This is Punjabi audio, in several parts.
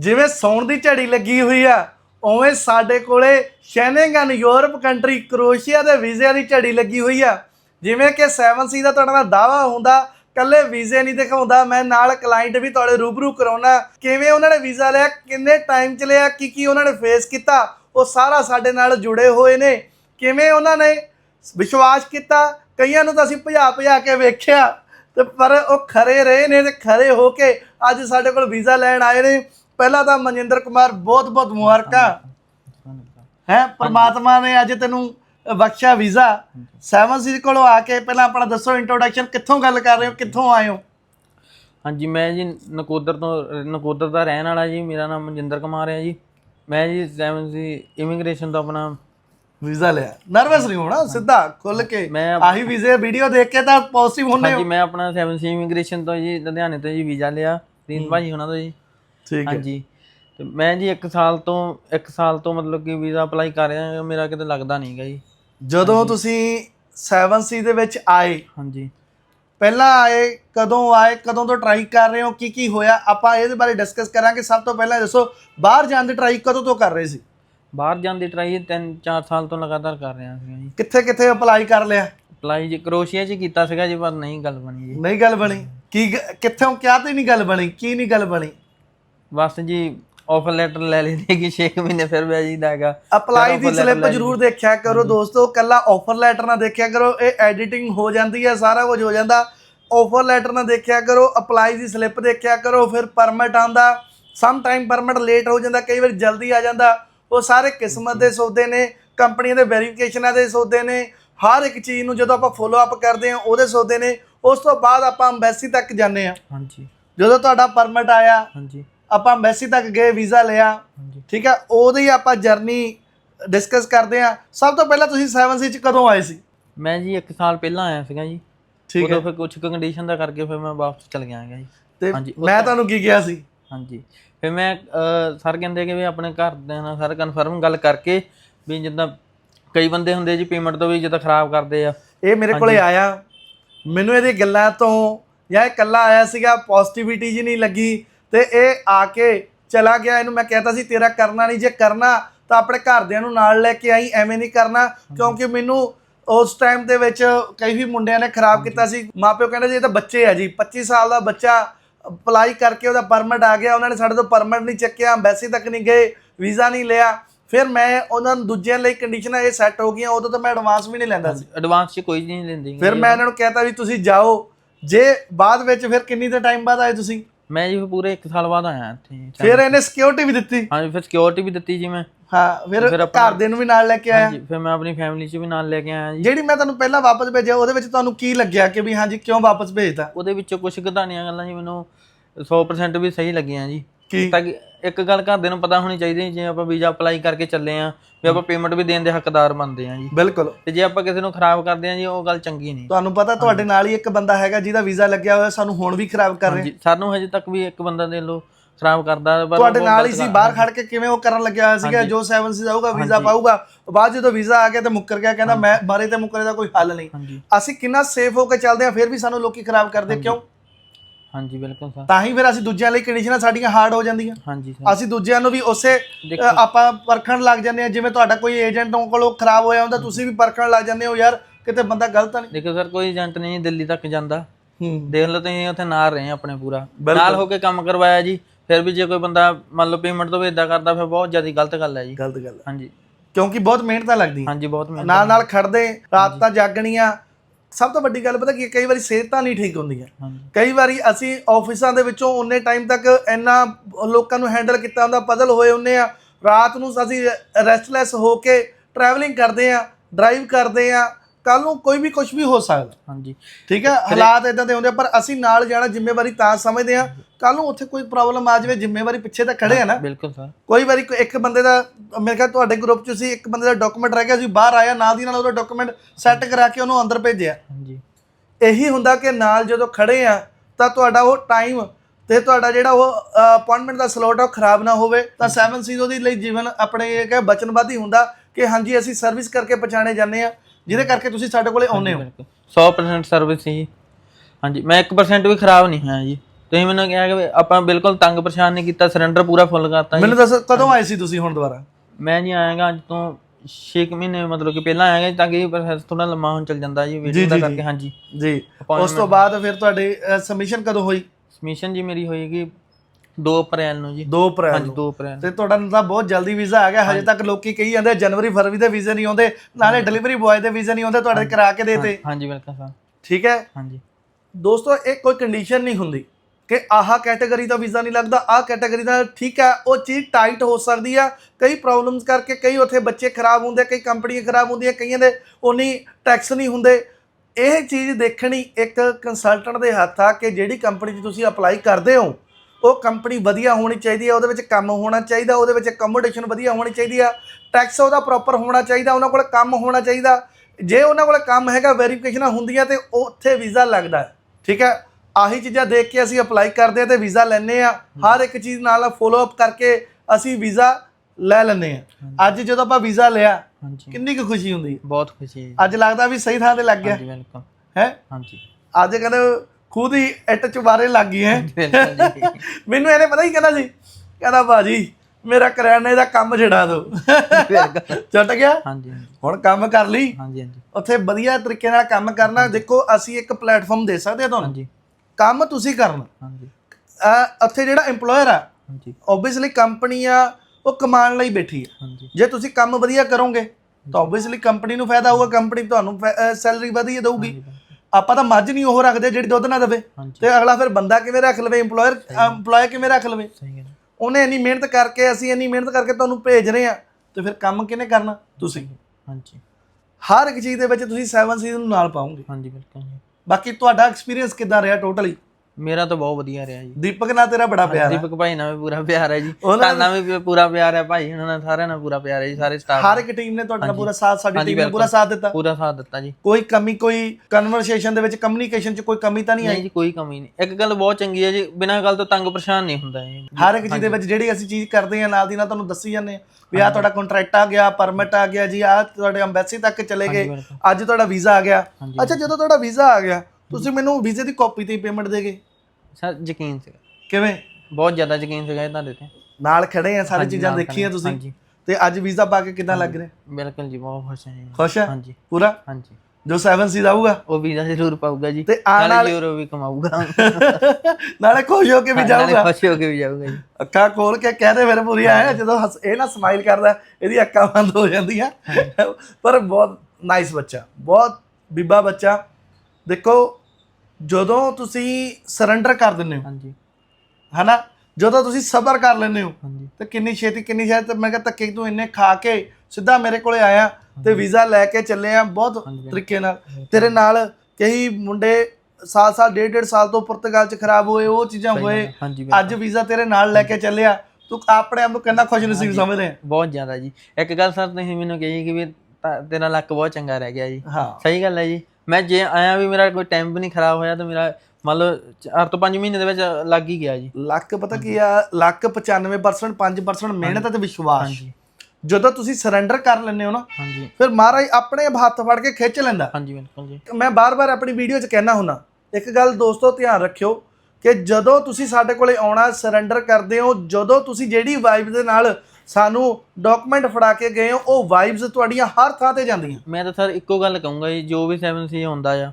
ਜਿਵੇਂ ਸੌਣ ਦੀ ਝੜੀ ਲੱਗੀ ਹੋਈ ਆ, ਉਵੇਂ ਸਾਡੇ ਕੋਲੇ ਸ਼ੈਨੇਗਨ ਯੂਰਪ ਕੰਟਰੀ ਕਰੋਸ਼ੀਆ ਦੇ ਵੀਜ਼ੇ ਦੀ ਝੜੀ ਲੱਗੀ ਹੋਈ ਆ। ਜਿਵੇਂ ਕਿ 7C ਦਾ ਤੁਹਾਡਾ ਦਾਵਾ ਹੁੰਦਾ ਕੱਲੇ ਵੀਜ਼ੇ ਨਹੀਂ ਦਿਖਾਉਂਦਾ, ਮੈਂ ਨਾਲ ਕਲਾਇੰਟ ਵੀ ਤੁਹਾਡੇ ਰੂਬਰੂ ਕਰਾਉਣਾ ਕਿਵੇਂ ਉਹਨਾਂ ਨੇ ਵੀਜ਼ਾ ਲਿਆ, ਕਿੰਨੇ ਟਾਈਮ ਚ ਲਿਆ ਕੀ ਕੀ ਉਹਨਾਂ ਨੇ ਫੇਸ ਕੀਤਾ, ਉਹ ਸਾਰਾ ਸਾਡੇ ਨਾਲ ਜੁੜੇ ਹੋਏ ਨੇ। ਕਿਵੇਂ ਉਹਨਾਂ ਨੇ ਵਿਸ਼ਵਾਸ ਕੀਤਾ, ਕਈਆਂ ਨੂੰ ਤਾਂ ਅਸੀਂ ਭਜਾ ਭਜਾ ਕੇ ਵੇਖਿਆ, ਤੇ ਪਰ ਉਹ ਖਰੇ ਰਹੇ ਨੇ ਤੇ ਖਰੇ ਹੋ ਕੇ ਅੱਜ ਸਾਡੇ ਕੋਲ ਵੀਜ਼ਾ ਲੈਣ ਆਏ ਨੇ। ਪਹਿਲਾਂ ਤਾਂ ਮਨਜਿੰਦਰ ਕੁਮਾਰ ਬਹੁਤ ਬਹੁਤ ਮੁਬਾਰਕਾਂ ਹੈ ਪ੍ਰਮਾਤਮਾ ਨੇ ਅੱਜ ਤੈਨੂੰ ਬਖਸ਼ਿਆ ਵੀਜ਼ਾ। 7C ਕੋਲੋਂ ਆ ਕੇ ਪਹਿਲਾਂ ਆਪਣਾ ਦੱਸੋ ਇੰਟਰੋਡਕਸ਼ਨ ਕਿੱਥੋਂ ਗੱਲ ਕਰ ਰਹੇ ਹੋ ਕਿੱਥੋਂ ਆਏ ਹੋ? ਹਾਂਜੀ ਮੈਂ ਜੀ ਨਕੋਦਰ ਤੋਂ ਨਕੋਦਰ ਦਾ ਰਹਿਣ ਵਾਲਾ ਜੀ ਮੇਰਾ ਨਾਮ ਮਨਜਿੰਦਰ ਕੁਮਾਰ ਹੈ ਜੀ। ਮੈਂ ਜੀ 7C ਇਮੀਗ੍ਰੇਸ਼ਨ ਤੋਂ ਆਪਣਾ ਵੀਜ਼ਾ ਲਿਆ। ਨਰਵਸ ਨਹੀਂ ਹੋਣਾ? ਸਿੱਧਾ ਖੁੱਲ ਕੇ ਮੈਂ ਆਹੀ ਵੀਜ਼ੇ ਵੀਡੀਓ ਦੇਖ ਕੇ ਤਾਂ ਪੋਜ਼ਿਟਿਵ ਹੁੰਦੇ ਹਾਂਜੀ ਮੈਂ ਆਪਣਾ 7C ਇਮੀਗ੍ਰੇਸ਼ਨ ਤੋਂ ਜੀ ਲੁਧਿਆਣੇ ਤੋਂ ਜੀ ਵੀਜ਼ਾ ਲਿਆ। ਰੀਨ ਭਾਜੀ ਉਹਨਾਂ ਤੋਂ ਜੀ। ਠੀਕ ਹੈ। ਹਾਂਜੀ। ਤੇ ਮੈਂ ਜੀ 1 ਸਾਲ ਤੋਂ 1 ਸਾਲ ਤੋਂ ਮਤਲਬ ਕਿ ਵੀਜ਼ਾ ਅਪਲਾਈ ਕਰ ਰਿਹਾ ਹਾਂ ਮੇਰਾ ਕਿਤੇ ਲੱਗਦਾ ਨਹੀਂਗਾ ਜੀ। ਜਦੋਂ ਤੁਸੀਂ 7C ਦੇ ਵਿੱਚ ਆਏ ਹਾਂਜੀ। ਪਹਿਲਾਂ ਆਏ ਕਦੋਂ ਆਏ ਕਦੋਂ ਤੋਂ ਟਰਾਈ ਕਰ ਰਹੇ ਹੋ ਕੀ ਕੀ ਹੋਇਆ ਆਪਾਂ ਇਹਦੇ ਬਾਰੇ ਡਿਸਕਸ ਕਰਾਂਗੇ। ਸਭ ਤੋਂ ਪਹਿਲਾਂ ਦੱਸੋ ਬਾਹਰ ਜਾਣ ਦੀ ਟਰਾਈ ਕਦੋਂ ਤੋਂ ਕਰ ਰਹੇ ਸੀ? ਬਾਹਰ ਜਾਣ ਦੀ ਟਰਾਈ 3-4 ਸਾਲ ਤੋਂ ਲਗਾਤਾਰ ਕਰ ਰਿਹਾ ਸੀਗਾ ਜੀ। ਕਿੱਥੇ ਕਿੱਥੇ ਅਪਲਾਈ ਕਰ ਲਿਆ? ਅਪਲਾਈ ਜੀ ਕਰੋਸ਼ੀਆ 'ਚ ਕੀਤਾ ਸੀਗਾ ਜੀ ਪਰ ਨਹੀਂ ਗੱਲ ਬਣੀ ਜੀ। ਨਹੀਂ ਗੱਲ ਬਣੀ। ਕੀ ਕਿੱਥੋਂ ਕਿਆ ਤੇ ਨਹੀਂ ਗੱਲ ਬਣੀ ਕੀ ਨਹੀਂ ਗੱਲ ਬਣੀ? ਬਸ ਜੀ ਆਫਰ ਲੈਟਰ ਲੈ ਲੈਂਦੇ ਕਿ 6 ਮਹੀਨੇ ਫਿਰ ਵਿਆਹ ਜੀ ਦਾ ਹੈਗਾ। ਅਪਲਾਈ ਦੀ ਸਲਿੱਪ ਜ਼ਰੂਰ ਦੇਖਿਆ ਕਰੋ ਦੋਸਤੋ ਕੱਲਾ ਆਫਰ ਲੈਟਰ ਨਾ ਦੇਖਿਆ ਕਰੋ ਇਹ ਐਡੀਟਿੰਗ ਹੋ ਜਾਂਦੀ ਹੈ ਸਾਰਾ ਕੁਝ ਹੋ ਜਾਂਦਾ। ਆਫਰ ਲੈਟਰ ਨਾ ਦੇਖਿਆ ਕਰੋ ਅਪਲਾਈ ਦੀ ਸਲਿੱਪ ਦੇਖਿਆ ਕਰੋ ਫਿਰ ਪਰਮਿਟ ਆਂਦਾ ਸਮ ਟਾਈਮ ਪਰਮਿਟ ਲੇਟ ਹੋ ਜਾਂਦਾ ਕਈ ਵਾਰ ਜਲਦੀ ਆ ਜਾਂਦਾ। ਉਹ ਸਾਰੇ ਕਿਸਮਤ ਦੇ ਸੌਦੇ ਨੇ ਕੰਪਨੀਆਂ ਦੇ ਵੈਰੀਫਿਕੇਸ਼ਨਾਂ ਦੇ ਸੌਦੇ ਨੇ। ਹਰ ਇੱਕ ਚੀਜ਼ ਨੂੰ ਜਦੋਂ ਆਪਾਂ ਫੋਲੋ ਅਪ ਕਰਦੇ ਹਾਂ ਉਹਦੇ ਸੌਦੇ ਨੇ। ਉਸ ਤੋਂ ਬਾਅਦ ਆਪਾਂ ਅੰਬੈਸੀ ਤੱਕ ਜਾਂਦੇ ਹਾਂ। ਹਾਂਜੀ। ਜਦੋਂ ਤੁਹਾਡਾ ਪਰਮਿਟ ਆਇਆ ਹਾਂਜੀ। ਆਪਾਂ ਅੰਬੈਸੀ ਤੱਕ ਗਏ ਵੀਜ਼ਾ ਲਿਆ। ਠੀਕ ਹੈ ਉਹਦੀ ਆਪਾਂ ਜਰਨੀ ਡਿਸਕਸ ਕਰਦੇ ਆ। ਸਭ ਤੋਂ ਪਹਿਲਾਂ ਤੁਸੀਂ 7C ਚ ਕਦੋਂ ਆਏ ਸੀ? ਮੈਂ ਜੀ 1 ਸਾਲ ਪਹਿਲਾਂ ਆਇਆ ਸੀਗਾ ਜੀ। ਠੀਕ ਹੈ। ਫਿਰ ਕੁਝ ਕੰਡੀਸ਼ਨ ਦਾ ਕਰਕੇ ਫਿਰ ਮੈਂ ਵਾਪਸ ਚਲ ਗਿਆ ਹੈਗਾ ਜੀ। ਤੇ ਮੈਂ ਤੁਹਾਨੂੰ ਕੀ ਕਿਹਾ ਸੀ? ਹਾਂਜੀ। ਫਿਰ ਮੈਂ ਸਰ ਕਹਿੰਦੇ ਕਿ ਵੀ ਆਪਣੇ ਘਰ ਦੇ ਨਾਲ ਸਰ ਕਨਫਰਮ ਗੱਲ ਕਰਕੇ ਵੀ ਜਿੱਦਾਂ ਕਈ ਬੰਦੇ ਹੁੰਦੇ ਜੀ ਪੇਮੈਂਟ ਤੋਂ ਵੀ ਜਿੱਦਾਂ ਖਰਾਬ ਕਰਦੇ ਆ। ਇਹ ਮੇਰੇ ਕੋਲੇ ਆਇਆ। ਮੈਨੂੰ ਇਹਦੀ ਗੱਲਾਂ ਤੋਂ ਜਾਂ ਇਹ ਇਕੱਲਾ ਆਇਆ ਸੀਗਾ ਪੋਜ਼ਿਟਿਵਿਟੀ ਜੀ ਨਹੀਂ ਲੱਗੀ। ਤੇ ਇਹ ਆ ਕੇ ਚਲਾ ਗਿਆ। ਇਹਨੂੰ ਮੈਂ ਕਹਿਤਾ ਸੀ ਤੇਰਾ ਕਰਨਾ ਨਹੀਂ। ਜੇ ਕਰਨਾ ਤਾਂ ਆਪਣੇ ਘਰਦਿਆਂ ਨੂੰ ਨਾਲ ਲੈ ਕੇ ਆਈ। ਐਵੇਂ ਨਹੀਂ ਕਰਨਾ। ਕਿਉਂਕਿ ਮੈਨੂੰ ਉਸ ਟਾਈਮ ਦੇ ਵਿੱਚ ਕਈ ਵੀ ਮੁੰਡਿਆਂ ਨੇ ਖਰਾਬ ਕੀਤਾ ਸੀ। ਮਾਪਿਓ ਕਹਿੰਦੇ ਜੀ ਇਹ ਤਾਂ ਬੱਚੇ ਆ ਜੀ। 25 ਸਾਲ ਦਾ ਬੱਚਾ ਅਪਲਾਈ ਕਰਕੇ ਉਹਦਾ ਪਰਮਿਟ ਆ ਗਿਆ। ਉਹਨਾਂ ਨੇ ਸਾਡੇ ਤੋਂ ਪਰਮਿਟ ਨਹੀਂ ਚੱਕਿਆ। ਐਮਬੈਸੀ ਤੱਕ ਨਹੀਂ ਗਏ। ਵੀਜ਼ਾ ਨਹੀਂ ਲਿਆ। ਫਿਰ ਮੈਂ ਉਹਨਾਂ ਨੂੰ ਦੂਜਿਆਂ ਲਈ ਕੰਡੀਸ਼ਨਾਂ ਇਹ ਸੈੱਟ ਹੋ ਗਈਆਂ। ਉਦੋਂ ਤਾਂ ਮੈਂ ਐਡਵਾਂਸ ਵੀ ਨਹੀਂ ਲੈਂਦਾ ਸੀ। ਐਡਵਾਂਸ 'ਚ ਕੋਈ ਨਹੀਂ ਲੈਂਦੀ। ਫਿਰ ਮੈਂ ਇਹਨਾਂ ਨੂੰ ਕਹਿਤਾ ਵੀ ਤੁਸੀਂ ਜਾਓ। ਜੇ ਬਾਅਦ ਵਿੱਚ ਫਿਰ ਕਿੰਨੀ ਦੇ ਟਾਈਮ ਬਾਅਦ ਆਏ ਤੁਸੀਂ? ਮੈਂ ਜੀ ਫਿਰ ਪੂਰੇ 1 ਸਾਲ ਬਾਅਦ ਆਇਆ ਇੱਥੇ ਫਿਰ ਇਹਨੇ ਸਿਕਿਉਰਿਟੀ ਵੀ ਦਿੱਤੀ? ਹਾਂਜੀ ਫਿਰ ਸਿਕਿਉਰਿਟੀ ਵੀ ਦਿੱਤੀ ਜੀ ਮੈਂ। ਹਾਂ ਫਿਰ ਘਰ ਦੇ ਨੂੰ ਵੀ ਨਾਲ ਲੈ ਕੇ ਆਇਆ? ਹਾਂਜੀ ਫਿਰ ਮੈਂ ਆਪਣੀ ਫੈਮਿਲੀ 'ਚ ਵੀ ਨਾਲ ਲੈ ਕੇ ਆਇਆ ਜੀ। ਜਿਹੜੀ ਮੈਂ ਤੁਹਾਨੂੰ ਪਹਿਲਾਂ ਵਾਪਸ ਭੇਜਿਆ ਉਹਦੇ ਵਿੱਚ ਤੁਹਾਨੂੰ ਕੀ ਲੱਗਿਆ ਕਿ ਵੀ ਹਾਂਜੀ ਕਿਉਂ ਵਾਪਸ ਭੇਜਤਾ? ਉਹਦੇ ਵਿੱਚੋਂ ਕੁਝ ਕਹਾਣੀਆਂ ਗੱਲਾਂ ਜੀ ਮੈਨੂੰ 100% ਵੀ ਸਹੀ ਲੱਗੀਆਂ ਜੀ। ਕੀ? ਤਾਂ ਕਿ ਇੱਕ ਗੱਲ ਘਰਦਿਆਂ ਨੂੰ ਪਤਾ ਹੋਣੀ ਚਾਹੀਦੀ ਜੇ ਆਪਾਂ ਵੀਜ਼ਾ ਅਪਲਾਈ ਕਰਕੇ ਚੱਲੇ ਆ ਵੀ ਆਪਾਂ ਪੇਮੈਂਟ ਵੀ ਦੇਣ ਦੇ ਹੱਕਦਾਰ ਬਣਦੇ ਆ ਜੀ। ਬਿਲਕੁਲ। ਤੇ ਜੇ ਆਪਾਂ ਕਿਸੇ ਨੂੰ ਖਰਾਬ ਕਰਦੇ ਆ ਜੀ ਉਹ ਗੱਲ ਚੰਗੀ ਨਹੀਂ। ਤੁਹਾਨੂੰ ਪਤਾ ਤੁਹਾਡੇ ਨਾਲ ਹੀ ਇੱਕ ਬੰਦਾ ਹੈਗਾ ਜਿਹਦਾ ਵੀਜ਼ਾ ਲੱਗਿਆ ਹੋਇਆ ਸਾਨੂੰ ਹੁਣ ਵੀ ਖਰਾਬ ਕਰ ਰਿਹਾ। ਜੀ ਸਾਨੂੰ ਹਜੇ ਤੱਕ ਵੀ ਇੱਕ ਬੰਦਾ ਦੇ ਲੋ ਖਰਾਬ ਕਰਦਾ ਪਰ ਤੁਹਾਡੇ ਉਹ ਨਾਲ ਹੀ ਗਲਤ ਸੀ ਬਾਹਰ ਖੜ ਕੇ ਕਿਵੇਂ ਉਹ ਕਰਨ ਲੱਗਿਆ ਹੋਇਆ ਸੀਗਾ ਜੋ 7 ਸੀ ਜਾਊਗਾ ਵੀਜ਼ਾ ਪਾਊਗਾ। ਬਾਅਦ ਜਦੋਂ ਵੀਜ਼ਾ ਆ ਗਿਆ ਤੇ ਮੁੱਕਰ ਗਿਆ ਕਹਿੰਦਾ ਮੈਂ ਮਾਰੇ ਤੇ ਮੁੱਕਰੇ ਦਾ ਕੋਈ ਹੱਲ ਨਹੀਂ। ਹਾਂਜੀ। ਅਸੀਂ ਕਿੰਨਾ ਸੇਫ ਹੋ ਕੇ ਚੱਲਦੇ ਆ ਫਿਰ ਵੀ ਸਾਨੂੰ ਲੋਕੀ ਖਰਾਬ ਕਰਦੇ ਕਿਉਂ? ਹਾਂਜੀ ਬਿਲਕੁਲ ਸਰ। ਤਾਂ ਹੀ ਫਿਰ ਅਸੀਂ ਦੂਜਿਆਂ ਲਈ ਕੰਡੀਸ਼ਨਾਂ ਸਾਡੀਆਂ ਹਾਰਡ ਹੋ ਜਾਂਦੀਆਂ। ਹਾਂਜੀ ਸਰ। ਅਸੀਂ ਦੂਜਿਆਂ ਨੂੰ ਵੀ ਉਸੇ ਦੇਖੋ। ਅ, ਆਪਾਂ ਪਰਖਣ ਲੱਗ ਜਾਂਦੇ ਆ ਜਿਵੇਂ ਤੁਹਾਡਾ ਕੋਈ ਏਜੰਟ ਕੋਲੋਂ ਖਰਾਬ ਹੋਇਆ ਹੁੰਦਾ ਤੁਸੀਂ ਵੀ ਪਰਖਣ ਲੱਗ ਜਾਂਦੇ ਹੋ ਯਾਰ ਕਿਤੇ ਬੰਦਾ ਗਲਤ ਤਾਂ ਨਹੀਂ। ਦੇਖੋ ਸਰ ਕੋਈ ਏਜੰਟ ਨਹੀਂ ਦਿੱਲੀ ਤੱਕ ਜਾਂਦਾ। ਹੂੰ। ਦੇਖ ਲਓ ਤੁਸੀਂ ਉੱਥੇ ਨਾਲ ਰਹੇ ਆ ਆਪਣੇ ਪੂਰਾ। ਨਾਲ ਹੋ ਕੇ ਕੰਮ ਕਰਵਾਇਆ ਜੀ ਫਿਰ ਵੀ ਜੇ ਕੋਈ ਬੰਦਾ ਮੰਨ ਲਓ ਪੇਮੈਂਟ ਤੋਂ ਵੀ ਇਦਾਂ ਕਰਦਾ ਫਿਰ ਬਹੁਤ ਜ਼ਿਆਦਾ ਗਲਤ ਗੱਲ ਹੈ ਜੀ। ਗਲਤ ਗੱਲ। ਹਾਂਜੀ। ਕਿਉਂਕਿ ਬਹੁਤ ਮਿਹਨਤਾਂ ਲੱਗਦੀਆਂ ਹਾਂਜੀ ਬਹੁਤ ਮਿਹਨਤ ਨਾਲ ਨਾਲ ਖੜਦੇ ਰਾਤਾਂ ਜਾਗਣੀਆਂ ਸਭ ਤੋਂ ਵੱਡੀ ਗੱਲ ਪਤਾ ਕੀ ਹੈ? ਕਈ ਵਾਰੀ ਸਿਹਤਾਂ ਨਹੀਂ ਠੀਕ ਹੁੰਦੀਆਂ ਕਈ ਵਾਰੀ ਅਸੀਂ ਆਫਿਸਾਂ ਦੇ ਵਿੱਚੋਂ ਉਨੇ ਟਾਈਮ ਤੱਕ ਇੰਨਾ ਲੋਕਾਂ ਨੂੰ ਹੈਂਡਲ ਕੀਤਾ ਹੁੰਦਾ ਪਜ਼ਲ ਹੋਏ ਹੁੰਨੇ ਆ ਰਾਤ ਨੂੰ ਅਸੀਂ ਰੈਸਟਲੈਸ ਹੋ ਕੇ ਟਰੈਵਲਿੰਗ ਕਰਦੇ ਆ ਡਰਾਈਵ ਕਰਦੇ ਆ ਕੱਲ ਨੂੰ ਕੋਈ ਵੀ ਕੁਝ ਵੀ ਹੋ ਸਕਦਾ। ਹਾਂਜੀ। ਠੀਕ ਹੈ? ਹਾਲਾਤ ਇਦਾਂ ਦੇ ਹੁੰਦੇ ਆ, ਪਰ ਅਸੀਂ ਨਾਲ ਜਾਣਾ ਜ਼ਿੰਮੇਵਾਰੀ ਤਾਂ ਸਮਝਦੇ ਆ ਕੱਲ ਨੂੰ ਉੱਥੇ ਕੋਈ ਪ੍ਰੋਬਲਮ ਆ ਜਾਵੇ ਜ਼ਿੰਮੇਵਾਰੀ ਪਿੱਛੇ ਤਾਂ ਖੜੇ ਆ ਨਾ। ਬਿਲਕੁਲ ਸਰ। ਕੋਈ ਵਾਰੀ ਕੋਈ ਇੱਕ ਬੰਦੇ ਦਾ ਮੇਰੇ ਖਿਆਲ ਤੁਹਾਡੇ ਗਰੁੱਪ 'ਚ ਸੀ ਇੱਕ ਬੰਦੇ ਦਾ ਡਾਕੂਮੈਂਟ ਰਹਿ ਗਿਆ ਸੀ ਬਾਹਰ ਆਇਆ ਨਾਲ ਦੀ ਨਾਲ ਉਹਦਾ ਡਾਕੂਮੈਂਟ ਸੈੱਟ ਕਰਾ ਕੇ ਉਹਨੂੰ ਅੰਦਰ ਭੇਜਿਆ। ਹਾਂਜੀ। ਇਹੀ ਹੁੰਦਾ ਕਿ ਨਾਲ ਜਦੋਂ ਖੜੇ ਆ ਤਾਂ ਤੁਹਾਡਾ ਉਹ ਟਾਈਮ ਤੇ ਤੁਹਾਡਾ ਜਿਹੜਾ ਉਹ ਅਪਾਇੰਟਮੈਂਟ ਦਾ ਸਲੋਟ ਆ ਉਹ ਖਰਾਬ ਨਾ ਹੋਵੇ। ਤਾਂ 7 ਸੀਜ਼ਨ ਉਹਦੇ ਲਈ ਜੀਵਨ ਆਪਣੇ ਇਹ ਕਿ ਬਚਨਵਾਦੀ ਹੁੰਦਾ ਕਿ ਹਾਂਜੀ ਅਸੀਂ ਸਰਵਿਸ ਕਰਕੇ ਪਛਾਣੇ ਜਾਂਦੇ ਆ ਜਿਹਦੇ ਕਰਕੇ ਤੁਸੀਂ ਸਾਡੇ ਕੋਲੇ ਆਉਂਦੇ ਹੋ। ਬਿਲਕੁਲ। 100% ਸਰਵਿਸ ਸੀ ਹਾਂਜੀ ਮੈਂ 1% ਵੀ ਖਰਾਬ ਨਹੀਂ ਹੋਇਆ ਜੀ। ਤੁਸੀਂ ਮੈਨੂੰ ਕਿਹਾ ਕਿ ਆਪਾਂ ਬਿਲਕੁਲ ਤੰਗ ਪਰੇਸ਼ਾਨ ਨਹੀਂ ਕੀਤਾ ਸਿਲੰਡਰ ਪੂਰਾ ਫੁੱਲ ਕਰਤਾ ਜੀ। ਮੈਨੂੰ ਦੱਸੋ ਕਦੋਂ ਆਏ ਸੀ ਤੁਸੀਂ ਹੁਣ ਦੁਬਾਰਾ? ਮੈਂ ਜੀ ਆਇਆਗਾ ਅੱਜ ਤੋਂ 6 ਮਹੀਨੇ ਮਤਲਬ ਕਿ ਪਹਿਲਾਂ ਆਇਆਗਾ ਤਾਂ ਕਿ ਪ੍ਰੋਸੈਸ ਥੋੜਾ ਲੰਮਾ ਹੋਣ ਚੱਲ ਜਾਂਦਾ ਜੀ ਵੀਡੀਓ ਦਾ ਜੀ, ਕਰਕੇ ਜੀ। ਹਾਂਜੀ। ਜੀ। ਉਸ ਤੋਂ ਬਾਅਦ ਫਿਰ ਤੁਹਾਡੀ ਸਬਮਿਸ਼ਨ ਕਦੋਂ ਹੋਈ? ਸਬਮਿਸ਼ਨ ਜੀ ਮੇਰੀ ਹੋਏਗੀ 2 ਅਪ੍ਰੈਲ ਨੂੰ ਜੀ। 2 ਅਪ੍ਰੈਲ ਹਾਂਜੀ ਨੂੰ। 2 ਅਪ੍ਰੈਲ ਤੇ ਤੁਹਾਡਾ ਤਾਂ ਬਹੁਤ ਜਲਦੀ ਵੀਜ਼ਾ ਆ ਗਿਆ। ਹਜੇ ਤੱਕ ਲੋਕੀ ਕਹੀ ਜਾਂਦੇ ਜਨਵਰੀ ਫਰਵਰੀ ਦੇ ਵੀਜ਼ੇ ਨਹੀਂ ਆਉਂਦੇ। ਨਾਲੇ ਡਿਲੀਵਰੀ ਬॉय ਦੇ ਵੀਜ਼ੇ ਨਹੀਂ ਆਉਂਦੇ ਤੁਹਾਡੇ ਕਰਾ ਕੇ ਦੇਤੇ ਹਾਂਜੀ ਵੈਲਕਮ ਸਰ। ਠੀਕ ਹੈ? ਹਾਂਜੀ। ਦੋਸਤੋ ਇਹ ਕੋਈ ਕੰਡੀਸ਼ਨ ਨਹੀਂ ਹੁੰਦੀ ਕਿ ਆਹ ਕੈਟਾਗਰੀ ਦਾ ਵੀਜ਼ਾ ਨਹੀਂ ਲੱਗਦਾ ਆਹ ਕੈਟਾਗਰੀ ਦਾ ਠੀਕ ਹੈ ਉਹ ਚੀਜ਼ ਟਾਈਟ ਹੋ ਸਕਦੀ ਆ। ਕਈ ਪ੍ਰੋਬਲਮਸ ਕਰਕੇ ਕਈ ਉੱਥੇ ਬੱਚੇ ਖਰਾਬ ਹੁੰਦੇ ਕਈ ਕੰਪਨੀਆਂ ਖਰਾਬ ਹੁੰਦੀਆਂ ਕਈਆਂ ਦੇ ਉਨੀ ਟੈਕਸ ਨਹੀਂ ਹੁੰਦੇ। ਇਹ ਚੀਜ਼ ਦੇਖਣੀ ਇੱਕ ਕੰਸਲਟੈਂਟ ਦੇ ਹੱਥ ਆ ਕਿ ਜਿਹੜੀ ਕੰਪਨੀ 'ਚ ਤੁਸੀਂ ਅਪਲਾਈ ਕਰਦੇ ਹੋ ਉਹ ਕੰਪਨੀ ਵਧੀਆ ਹੋਣੀ ਚਾਹੀਦੀ ਹੈ ਉਹਦੇ ਵਿੱਚ ਕੰਮ ਹੋਣਾ ਚਾਹੀਦਾ ਉਹਦੇ ਵਿੱਚ ਅਕਮੋਡੇਸ਼ਨ ਵਧੀਆ ਹੋਣੀ ਚਾਹੀਦੀ ਆ ਟੈਕਸ ਉਹਦਾ ਪ੍ਰੋਪਰ ਹੋਣਾ ਚਾਹੀਦਾ ਉਹਨਾਂ ਕੋਲ ਕੰਮ ਹੋਣਾ ਚਾਹੀਦਾ। ਜੇ ਉਹਨਾਂ ਕੋਲ ਕੰਮ ਹੈਗਾ ਵੈਰੀਫਿਕੇਸ਼ਨਾਂ ਹੁੰਦੀਆਂ ਤੇ ਉੱਥੇ ਵੀਜ਼ਾ ਲੱਗਦਾ ਠੀਕ ਹੈ? ਆਹੀ ਚੀਜ਼ਾਂ ਦੇਖ ਕੇ ਅਸੀਂ ਅਪਲਾਈ ਕਰਦੇ ਆ ਤੇ ਵੀਜ਼ਾ ਲੈਨੇ ਆ। ਹਰ ਇੱਕ ਚੀਜ਼ ਨਾਲ ਫੋਲੋ ਅਪ ਕਰਕੇ ਅਸੀਂ ਵੀਜ਼ਾ ਲੈ ਲੈਨੇ ਆ। ਅੱਜ ਜਦੋਂ ਆਪਾਂ ਵੀਜ਼ਾ ਲਿਆ ਕਿੰਨੀ ਕੁ ਖੁਸ਼ੀ ਹੁੰਦੀ ਬਹੁਤ ਖੁਸ਼ੀ ਅੱਜ ਲੱਗਦਾ ਵੀ ਸਹੀ ਥਾਂ ਤੇ ਲੱਗ ਗਿਆ। ਹਾਂਜੀ ਵੈਲਕਮ ਹੈ? ਹਾਂਜੀ। ਅੱਜ ਕਹਿੰਦੇ ਖੁਦ ਹੀ ਇੱਟ ਚੁਬਾਰੇ ਲੱਗ ਗਈ ਹੈ। ਮੈਨੂੰ ਇਹਨੇ ਪਤਾ ਹੀ ਕਹਿੰਦਾ ਸੀ? ਕਹਿੰਦਾ ਬਾਜੀ ਮੇਰਾ ਕਰਿਆਨੇ ਦਾ ਕੰਮ ਛਡਾ ਦਿਓ। ਛੁੱਟ ਗਿਆ? ਹਾਂਜੀ ਹੁਣ ਕੰਮ ਕਰ ਲਈ। ਹਾਂਜੀ ਹਾਂਜੀ। ਉੱਥੇ ਵਧੀਆ ਤਰੀਕੇ ਨਾਲ ਕੰਮ ਕਰਨਾ। ਦੇਖੋ ਅਸੀਂ ਇੱਕ ਪਲੇਟਫਾਰਮ ਦੇ ਸਕਦੇ ਹਾਂ ਤੁਹਾਨੂੰ। ਹਾਂਜੀ। ਕੰਮ ਤੁਸੀਂ ਕਰਨਾ। ਹਾਂਜੀ। ਉੱਥੇ ਜਿਹੜਾ EMPLOYER ਆ ਹਾਂਜੀ। ਆਬਵੀਅਸਲੀ ਕੰਪਨੀ ਆ ਉਹ ਕਮਾਉਣ ਲਈ ਬੈਠੀ ਹਾਂਜੀ। ਜੇ ਤੁਸੀਂ ਕੰਮ ਵਧੀਆ ਕਰੋਗੇ ਤਾਂ ਆਬਵੀਅਸਲੀ ਕੰਪਨੀ ਨੂੰ ਫਾਇਦਾ ਹੋਊਗਾ। ਕੰਪਨੀ ਤੁਹਾਨੂੰ ਸੈਲਰੀ ਵਧੀਆ ਦੇਊਗੀ। ਆਪਾਂ ਤਾਂ ਮੱਝ ਨਹੀਂ ਉਹ ਰੱਖਦੇ ਜਿਹੜੀ ਦੁੱਧ ਨਾ ਦੇਵੇ। ਹਾਂਜੀ। ਤੇ ਅਗਲਾ ਫਿਰ ਬੰਦਾ ਕਿਵੇਂ ਰੱਖ ਲਵੇ EMPLOYER EMPLOYE ਕਿਵੇਂ ਰੱਖ ਲਵੇ? ਸਹੀ। ਉਹਨੇ ਇੰਨੀ ਮਿਹਨਤ ਕਰਕੇ ਅਸੀਂ ਇੰਨੀ ਮਿਹਨਤ ਕਰਕੇ ਤੁਹਾਨੂੰ ਭੇਜ ਰਹੇ ਆ ਤੇ ਫਿਰ ਕੰਮ ਕਿਹਨੇ ਕਰਨਾ? ਤੁਸੀਂ। ਹਾਂਜੀ। ਹਰ ਇੱਕ ਚੀਜ਼ ਦੇ ਵਿੱਚ ਤੁਸੀਂ 7 ਸੀਜ਼ਨ ਨਾਲ ਪਾਉਂਗੇ ਹਾਂਜੀ ਬਿਲਕੁਲ ਜੀ। ਬਾਕੀ ਤੁਹਾਡਾ ਐਕਸਪੀਰੀਅੰਸ ਕਿੱਦਾਂ ਰਿਹਾ ਟੋਟਲੀ ਮੇਰਾ ਤਾਂ ਬਹੁਤ ਵਧੀਆ ਰਿਹਾ ਜੀ। ਦੀਪਕ ਨਾਲ ਤੇਰਾ ਬੜਾ ਪਿਆਰ ਹੈ ਦੀਪਕ ਭਾਈ ਨਾਲ ਵੀ ਪੂਰਾ ਪਿਆਰ ਹੈ ਜੀ। ਉਹਨਾਂ ਤੁਹਾਨੂੰ ਵੀ ਪੂਰਾ ਪਿਆਰ ਹੈ ਭਾਈ ਉਹਨਾਂ ਨਾਲ ਸਾਰਿਆਂ ਨਾਲ ਪੂਰਾ ਪਿਆਰ ਹੈ ਜੀ ਸਾਰੇ ਸਟਾਫ ਹਰ ਇੱਕ ਟੀਮ ਨੇ ਤੁਹਾਡਾ ਪੂਰਾ ਸਾਥ ਸਾਡੀ ਟੀਮ ਨੇ ਪੂਰਾ ਸਾਥ ਦਿੱਤਾ। ਪੂਰਾ ਸਾਥ ਦਿੱਤਾ ਜੀ। ਕੋਈ ਕਮੀ ਕੋਈ ਕਨਵਰਸੇਸ਼ਨ ਦੇ ਵਿੱਚ ਕਮਿਊਨੀਕੇਸ਼ਨ 'ਚ ਕੋਈ ਕਮੀ ਤਾਂ ਨਹੀਂ ਆਈ? ਨਹੀਂ ਜੀ ਕੋਈ ਕਮੀ ਨਹੀਂ। ਇੱਕ ਗੱਲ ਬਹੁਤ ਚੰਗੀ ਹੈ ਜੀ ਬਿਨਾਂ ਗੱਲ ਤੋਂ ਤੰਗ ਪਰੇਸ਼ਾਨ ਨਹੀਂ ਹੁੰਦਾ ਜੀ ਹਰ ਇੱਕ ਚੀਜ਼ ਦੇ ਵਿੱਚ ਜਿਹੜੀ ਅਸੀਂ ਚੀਜ਼ ਕਰਦੇ ਆ ਨਾਲ ਦੀ ਨਾਲ ਤੁਹਾਨੂੰ ਦੱਸੀ ਜਾਂਦੇ ਆ ਵੀ ਆ ਤੁਹਾਡਾ ਕੰਟਰੈਕਟ ਆ ਗਿਆ ਪਰਮਿਟ ਆ ਗਿਆ ਜੀ ਆ ਤੁਹਾਡੇ ਐਮਬੈਸੀ ਤੱਕ ਚਲੇ ਗਏ। ਅੱਜ ਤੁਹਾਡਾ ਵੀਜ਼ਾ ਆ ਗਿਆ। ਅੱਛਾ ਜਦੋਂ ਤੁਹਾਡਾ ਵੀਜ਼ਾ ਆ ਗਿਆ ਤੁਸੀਂ ਮੈਨੂੰ ਵੀਜ਼ੇ ਦੀ ਕਾਪੀ ਤੇ ਪੇਮੈਂਟ ਦੇਗੇ ਸਰ ਯਕੀਨ ਸੀਗਾ। ਕਿਵੇਂ? ਬਹੁਤ ਜ਼ਿਆਦਾ ਯਕੀਨ ਸੀਗਾ ਇਹ ਤੁਹਾਡੇ ਤੇ। ਨਾਲ ਖੜੇ ਆ ਸਾਰੀ ਹਾਂਜੀ, ਚੀਜ਼ਾਂ ਨਾਲ ਦੇਖੀਆਂ ਖੜੇ। ਤੁਸੀਂ? ਹਾਂਜੀ। ਤੇ ਅੱਜ ਵੀਜ਼ਾ ਪਾ ਕੇ ਕਿਦਾਂ ਲੱਗ ਰਿਹਾ? ਬਿਲਕੁਲ ਜੀ ਬਹੁਤ ਖੁਸ਼ ਹਾਂ ਜੀ। ਖੁਸ਼ ਆ? ਹਾਂਜੀ। ਪੂਰਾ? ਹਾਂਜੀ। ਜੋ 7 ਸੀ ਆਊਗਾ? ਉਹ ਵੀਜ਼ਾ ਜ਼ਰੂਰ ਪਾਊਗਾ ਜੀ। ਤੇ ਆਉਣ ਨਾਲੇ ਯੂਰੋ ਵੀ ਕਮਾਊਗਾ। ਨਾਲੇ ਖੁਸ਼ ਹੋ ਕੇ ਵੀ ਨਾਲੇ ਜਾਊਗਾ। ਖੁਸ਼ ਹੋ ਕੇ ਵੀ ਜਾਊਗਾ ਜੀ। ਅੱਖਾਂ ਖੋਲ ਕੇ ਕਹਦੇ ਫਿਰ ਪੂਰੀ ਆਏ ਜਦੋਂ ਹੱਸ- ਇਹ ਨਾ ਸਮਾਈਲ ਕਰਦਾ ਇਹਦੀ ਅੱਖਾਂ ਬੰਦ ਹੋ ਜਾਂਦੀਆਂ। ਪਰ ਬਹੁਤ ਨਾਈਸ ਬੱਚਾ ਬਹੁਤ ਬੀਬਾ ਬੱਚਾ। ਦੇਖੋ ਜਦੋਂ ਤੁਸੀਂ ਸਰੈਂਡਰ ਕਰ ਦਿੰਦੇ ਹੋ। ਹਾਂਜੀ। ਹਨਾ? ਜਦੋਂ ਤੁਸੀਂ ਸਬਰ ਕਰ ਲੈਂਦੇ ਹੋ। ਹਾਂਜੀ। ਤੇ ਕਿੰਨੀ ਛੇਤੀ ਕਿੰਨੀ ਛੇਤੀ ਤੇ ਮੈਂ ਕਿਹਾ ਧੱਕੇ ਤੂੰ ਇੰਨੇ ਖਾ ਕੇ ਸਿੱਧਾ ਮੇਰੇ ਕੋਲੇ ਆਇਆ ਤੇ ਵੀਜ਼ਾ ਲੈ ਕੇ ਚੱਲੇ ਆ ਬਹੁਤ ਤਰੀਕੇ ਨਾਲ। ਤੇਰੇ ਨਾਲ ਕਈ ਮੁੰਡੇ ਸਾਲ ਸਾਲ ਡੇਢ ਡੇਢ ਸਾਲ ਤੋਂ ਪੁਰਤਗਾਲ ਚ ਖਰਾਬ ਹੋਏ ਉਹ ਚੀਜ਼ਾਂ ਹੋਏ। ਅੱਜ ਵੀਜ਼ਾ ਤੇਰੇ ਨਾਲ ਲੈ ਕੇ ਚੱਲਿਆ ਤੂੰ ਆਪਣੇ ਆਪ ਨੂੰ ਕਿੰਨਾ ਖੁਸ਼ ਨਸੀਬ ਸਮਝਦੇ ਆ। ਬਹੁਤ ਜ਼ਿਆਦਾ ਜੀ। ਇੱਕ ਗੱਲ ਸਰ ਤੁਸੀਂ ਮੈਨੂੰ ਕਹੀ ਕਿ ਵੀ ਤੇਰਾ ਲੱਕ ਬਹੁਤ ਚੰਗਾ ਰਹਿ ਗਿਆ ਜੀ। ਹਾਂ। ਸਹੀ ਗੱਲ ਹੈ ਜੀ। ਮੈਂ ਜੇ ਆਇਆ ਵੀ ਮੇਰਾ ਕੋਈ ਟਾਈਮ ਵੀ ਨਹੀਂ ਖਰਾਬ ਹੋਇਆ ਤਾਂ ਮੇਰਾ ਮੰਨ ਲਓ 4 ਤੋਂ 5 ਮਹੀਨੇ ਦੇ ਵਿੱਚ ਲੱਗ ਹੀ ਗਿਆ ਜੀ। ਲੱਕ ਪਤਾ ਕੀ ਆ ਲੱਕ 95% 5% ਮਿਹਨਤ ਤੇ ਵਿਸ਼ਵਾਸ। ਜਦੋਂ ਤੁਸੀਂ ਸਰੈਂਡਰ ਕਰ ਲੈਂਦੇ ਹੋ ਨਾ ਹਾਂਜੀ। ਫਿਰ ਮਹਾਰਾਜ ਆਪਣੇ ਹੱਥ ਫੜ ਕੇ ਖਿੱਚ ਲੈਂਦਾ। ਹਾਂਜੀ ਬਿਲਕੁਲ ਜੀ। ਮੈਂ ਬਾਰ-ਬਾਰ ਆਪਣੀ ਵੀਡੀਓ 'ਚ ਕਹਿਣਾ ਹੁੰਨਾ ਇੱਕ ਗੱਲ ਦੋਸਤੋ ਧਿਆਨ ਰੱਖਿਓ ਕਿ ਜਦੋਂ ਤੁਸੀਂ ਸਾਡੇ ਕੋਲੇ ਆਉਣਾ ਸਰੈਂਡਰ ਕਰਦੇ ਹੋ ਜਦੋਂ ਤੁਸੀਂ ਜਿਹੜੀ ਵਾਈਬ ਦੇ ਨਾਲ ਸਾਨੂੰ ਡਾਕੂਮੈਂਟ ਫੜਾ ਕੇ ਗਏ ਹੋ ਉਹ ਵਾਈਬਸ ਤੁਹਾਡੀਆਂ ਹਰ ਥਾਂ ਤੇ ਜਾਂਦੀਆਂ। ਮੈਂ ਤਾਂ ਸਰ ਇੱਕੋ ਗੱਲ ਕਹੂੰਗਾ ਜੀ ਜੋ ਵੀ 7C ਹੁੰਦਾ ਆ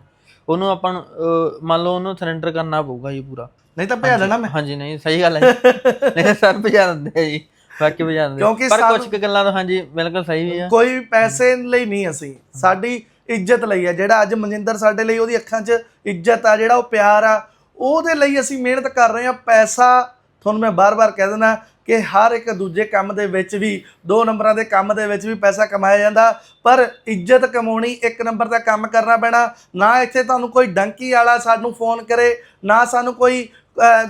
ਉਹਨੂੰ ਆਪਾਂ ਨੂੰ, ਅਹ, ਮੰਨ ਲਓ ਉਹਨੂੰ ਸਰੈਂਡਰ ਕਰਨਾ ਪਊਗਾ ਜੀ ਪੂਰਾ। ਨਹੀਂ ਤਾਂ ਭੇਜ ਲੈਣਾ ਮੈਂ। ਹਾਂਜੀ ਨਹੀਂ ਸਹੀ ਗੱਲ ਹੈ ਜੀ। ਨਹੀਂ ਸਰ ਭਜਾ ਦਿੰਦੇ ਆ ਜੀ ਬਾਕੀ ਭਜਾ ਦਿੰਦੇ ਕਿਉਂਕਿ ਪਰ ਸਾਨੂੰ- ਕੁਝ ਕੁ ਗੱਲਾਂ ਤਾਂ ਹਾਂਜੀ ਬਿਲਕੁਲ ਸਹੀ ਵੀ ਆ। ਕੋਈ ਪੈਸੇ ਲਈ ਨਹੀਂ ਅਸੀਂ ਸਾਡੀ ਇੱਜ਼ਤ ਲਈ ਆ ਜਿਹੜਾ ਅੱਜ ਮਨਜਿੰਦਰ ਸਾਡੇ ਲਈ ਉਹਦੀ ਅੱਖਾਂ 'ਚ ਇੱਜ਼ਤ ਆ ਜਿਹੜਾ ਉਹ ਪਿਆਰ ਆ ਉਹਦੇ ਲਈ ਅਸੀਂ ਮਿਹਨਤ ਕਰ ਰਹੇ ਆ ਪੈਸਾ ਤੁਹਾਨੂੰ ਮੈਂ ਬਾਰ-ਬਾਰ ਕਹਿ ਦਿੰਦਾ ਕਿ ਹਰ ਇੱਕ ਦੂਜੇ ਕੰਮ ਦੇ ਵਿੱਚ ਵੀ ਦੋ ਨੰਬਰਾਂ ਦੇ ਕੰਮ ਦੇ ਵਿੱਚ ਵੀ ਪੈਸਾ ਕਮਾਇਆ ਜਾਂਦਾ ਪਰ ਇੱਜ਼ਤ ਕਮਾਉਣੀ ਇੱਕ ਨੰਬਰ ਦਾ ਕੰਮ ਕਰਨਾ ਪੈਣਾ। ਨਾ ਇੱਥੇ ਤੁਹਾਨੂੰ ਕੋਈ ਡੰਕੀ ਵਾਲਾ ਸਾਨੂੰ ਫੋਨ ਕਰੇ ਨਾ ਸਾਨੂੰ ਕੋਈ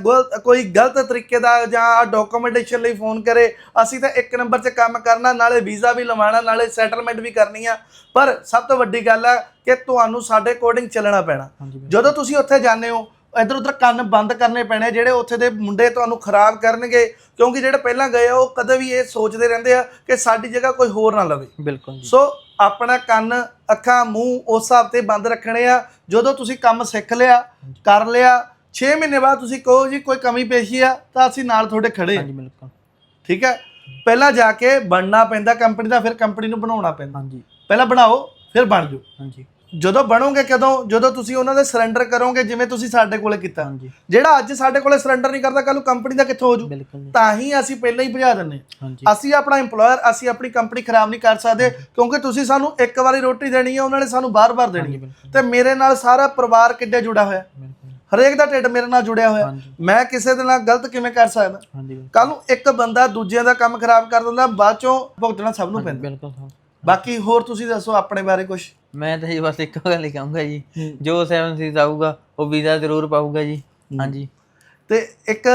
ਗਲਤ ਕੋਈ ਗਲਤ ਤਰੀਕੇ ਦਾ ਜਾਂ ਡਾਕੂਮੈਂਟੇਸ਼ਨ ਲਈ ਫੋਨ ਕਰੇ। ਅਸੀਂ ਤਾਂ ਇੱਕ ਨੰਬਰ 'ਚ ਕੰਮ ਕਰਨਾ ਨਾਲੇ ਵੀਜ਼ਾ ਵੀ ਲਵਾਉਣਾ ਨਾਲੇ ਸੈਟਲਮੈਂਟ ਵੀ ਕਰਨੀ ਆ। ਪਰ ਸਭ ਤੋਂ ਵੱਡੀ ਗੱਲ ਆ ਕਿ ਤੁਹਾਨੂੰ ਸਾਡੇ ਅਕੋਰਡਿੰਗ ਚੱਲਣਾ ਪੈਣਾ। ਜਦੋਂ ਤੁਸੀਂ ਉੱਥੇ ਜਾਂਦੇ ਹੋ ਇਧਰ ਉਧਰ ਕੰਨ ਬੰਦ ਕਰਨੇ ਪੈਣੇ ਜਿਹੜੇ ਉੱਥੇ ਦੇ ਮੁੰਡੇ ਤੁਹਾਨੂੰ ਖਰਾਬ ਕਰਨਗੇ ਕਿਉਂਕਿ ਜਿਹੜੇ ਪਹਿਲਾਂ ਗਏ ਆ ਉਹ ਕਦੇ ਵੀ ਇਹ ਸੋਚਦੇ ਰਹਿੰਦੇ ਆ ਕਿ ਸਾਡੀ ਜਗ੍ਹਾ ਕੋਈ ਹੋਰ ਨਾ ਲਵੇ। ਬਿਲਕੁਲ ਜੀ। ਸੋ ਆਪਣਾ ਕੰਨ ਅੱਖਾਂ ਮੂੰਹ ਉਸ ਹਿਸਾਬ ਤੇ ਬੰਦ ਰੱਖਣੇ ਆ। ਜਦੋਂ ਤੁਸੀਂ ਕੰਮ ਸਿੱਖ ਲਿਆ ਕਰ ਲਿਆ 6 ਮਹੀਨੇ ਬਾਅਦ ਤੁਸੀਂ ਕਹੋ ਜੀ ਕੋਈ ਕਮੀ ਪੇਸ਼ੀ ਆ ਤਾਂ ਅਸੀਂ ਨਾਲ ਤੁਹਾਡੇ ਖੜੇ ਹਾਂ ਹਾਂਜੀ ਬਿਲਕੁਲ। ਠੀਕ ਹੈ ਪਹਿਲਾਂ ਜਾ ਕੇ ਬਣਨਾ ਪੈਂਦਾ ਕੰਪਨੀ ਦਾ ਫਿਰ ਕੰਪਨੀ ਨੂੰ ਬਣਾਉਣਾ ਪੈਂਦਾ। ਹਾਂਜੀ। ਪਹਿਲਾਂ ਬਣਾਓ ਫਿਰ ਬਣ ਜਾਓ। ਹਾਂਜੀ। ਜਦੋਂ ਬਣੋਗੇ ਕਦੋਂ ਜਦੋਂ ਤੁਸੀਂ ਉਹਨਾਂ ਦੇ ਸਰੈਂਡਰ ਕਰੋਗੇ ਜਿਵੇਂ ਤੁਸੀਂ ਸਾਡੇ ਕੋਲੇ ਕੀਤਾ। ਹਾਂਜੀ। ਜਿਹੜਾ ਅੱਜ ਸਾਡੇ ਕੋਲੇ ਸਰੈਂਡਰ ਨਹੀਂ ਕਰਦਾ ਕੱਲ ਨੂੰ ਕੰਪਨੀ ਦਾ ਕਿੱਥੋਂ ਹੋ ਜੂ ਬਿਲਕੁਲ ਜੀ। ਤਾਂ ਹੀ ਅਸੀਂ ਪਹਿਲਾਂ ਹੀ ਭਜਾ ਦਿੰਨੇ ਹਾਂਜੀ। ਅਸੀਂ ਆਪਣਾ EMPLOYER ਅਸੀਂ ਆਪਣੀ ਕੰਪਨੀ ਖਰਾਬ ਨਹੀਂ ਕਰ ਸਕਦੇ ਕਿਉਂਕਿ ਤੁਸੀਂ ਸਾਨੂੰ ਇੱਕ ਵਾਰੀ ਰੋਟੀ ਦੇਣੀ ਹੈ ਉਹਨਾਂ ਨੇ ਸਾਨੂੰ ਬਾਰ-ਬਾਰ ਦੇਣੀ ਹੈ। ਬਿਲਕੁਲ। ਤੇ ਮੇਰੇ ਨਾਲ ਸਾਰਾ ਪਰਿਵਾਰ ਕਿੱਡੇ ਜੁੜਾ ਹੋਇਆ? ਬਿਲਕੁਲ। ਹਰੇਕ ਦਾ ਢਿੱਡ ਮੇਰੇ ਨਾਲ ਜੁੜਿਆ ਹੋਇਆ। ਹਾਂਜੀ। ਮੈਂ ਕਿਸੇ ਦੇ ਨਾਲ ਗਲਤ ਕਿਵੇਂ ਕਰ ਸਕਦਾ? ਹਾਂਜੀ ਬਿਲਕੁਲ। ਕੱਲ ਨੂੰ ਇੱਕ ਬੰਦਾ ਦੂਜਿਆਂ ਦਾ ਕੰਮ ਖਰਾਬ ਕਰ ਦਿੰਦਾ ਬਾਅਦ ਚੋਂ ਭੁਗਤਣਾ ਸਭ ਨੂੰ ਪੈਂਦਾ। ਬਿਲਕੁਲ ਸਰ। ਬਾਕੀ ਹੋਰ ਤੁਸੀਂ ਦੱਸੋ ਆਪਣੇ ਬਾਰੇ ਕੁਝ ਮੈਂ ਤਾਂ ਜੀ ਬਸ ਇੱਕ ਗੱਲ ਹੀ ਕਹੂੰਗਾ ਜੀ। ਜੋ 7 ਸੀਜ਼ ਆਊਗਾ ਉਹ ਵੀਜ਼ਾ ਜ਼ਰੂਰ ਪਾਊਗਾ ਜੀ। ਹਾਂਜੀ। ਤੇ ਇੱਕ